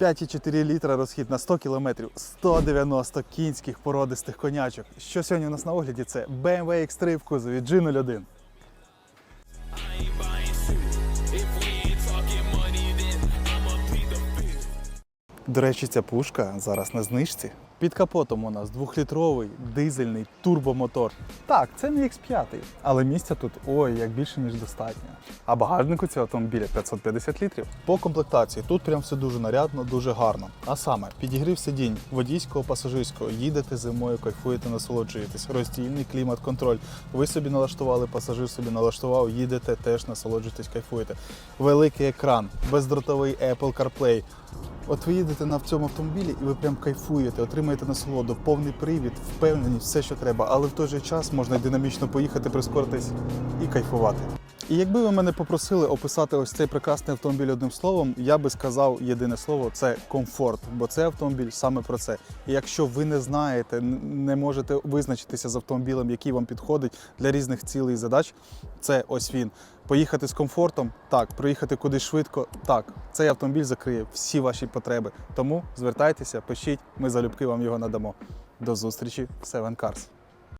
5,4 літра розхід на 100 кілометрів, 190 кінських породистих конячок. Що сьогодні у нас на огляді? Це BMW X3 в кузові G01. До речі, ця пушка зараз на знижці. Під капотом у нас двохлітровий дизельний турбомотор. Так, це не X5, але місця тут ой, як більше, ніж достатньо. А багажнику цього автомобіля 550 літрів. По комплектації тут прям все дуже нарядно, дуже гарно. А саме, підігрів сидінь водійського, пасажирського, їдете зимою, кайфуєте, насолоджуєтесь. Роздільний клімат-контроль. Ви собі налаштували, пасажир собі налаштував, їдете, теж насолоджуєтесь, кайфуєте. Великий екран, бездротовий Apple CarPlay. От ви їдете на цьому автомобілі і ви прям кайфуєте, отримаєте насолоду, повний привід, впевненість, все, що треба. Але в той же час можна динамічно поїхати, прискоритись і кайфувати. І якби ви мене попросили описати ось цей прекрасний автомобіль одним словом, я би сказав єдине слово це комфорт, бо цей автомобіль саме про це. І якщо ви не знаєте, не можете визначитися з автомобілем, який вам підходить для різних цілей і задач, це ось він. Поїхати з комфортом, так, проїхати кудись швидко, так. Цей автомобіль закриє всі ваші потреби. Тому звертайтеся, пишіть, ми залюбки вам його надамо. До зустрічі в Seven Cars.